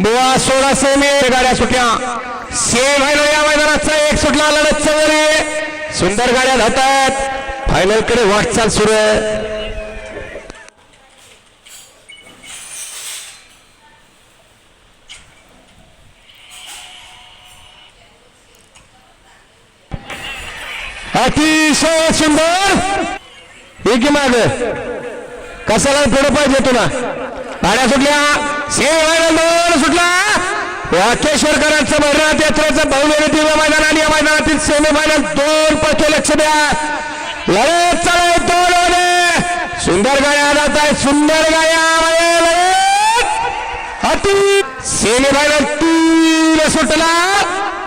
बुवा सोळा सेमी गाड्या सुटल्या सेम फायनल या मैदानाचा एक सुटला लढत चवरी सुंदर गाड्या धावतात फायनलकडे वाटचाल सुरू आहे. अतिशय सुंदर. एक माग. कशाला पुढे पाहिजे तुला? गाड्या सुटल्या. सेम सुटला. वाकेश्वरकरांचं भरनाथ यात्रेचं बहुलेली दिव्य मैदान आणि या मैदानातील सेमीफायनल दोन पक्ष लक्ष द्या. लढत चालू दोन ओव्हर. सुंदर गाया जात आहे. सुंदर गाया अति सेमीफायनल तीन सुटला.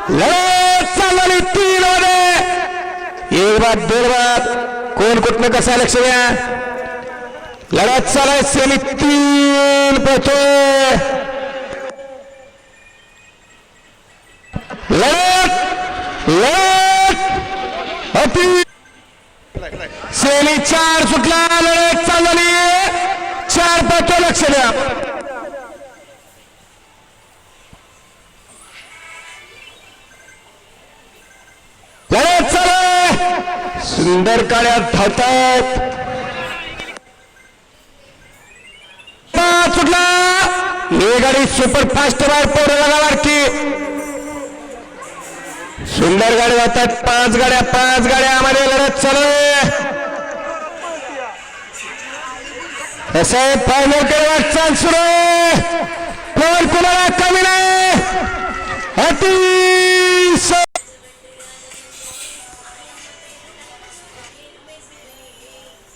लढत चालली तीन मध्ये एक बात दोन बात. कोण कुठनं कसा लक्ष द्या? लढत चालाय सेमी तीन पोहोचोय लढत लढत. अति. सेमी चार सुटला लढत चालली. चार पोहोचो लक्ष द्या. लढत चालू सुंदर काळ्यात धावतात ही गाडी सुपरफास्ट बाहेर पोरं लागणार की सुंदर गाडी जातात पाच गाड्या पाच गाड्यामध्ये लढत चालू आहे. फायनलकडे वाटचाल सुरू कोण कुणाला कमी नाही? अतिशय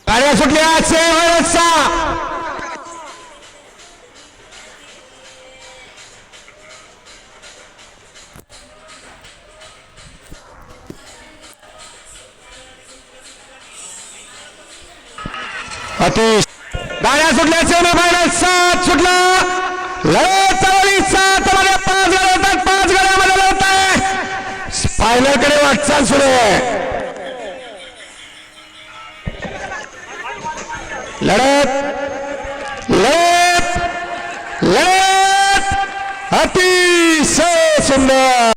गाड्या सुटल्या सेवरचा अतिश. गाड्या सुटल्या सेमी फायनल सात सुटला. लढत चालली सात मध्ये पाच गाड्या होतात पाच गाड्यामध्ये लढत आहे. फायनलकडे वाटचाल सुरू आहे. लढत. लढत लढत अतिशय सुंदर.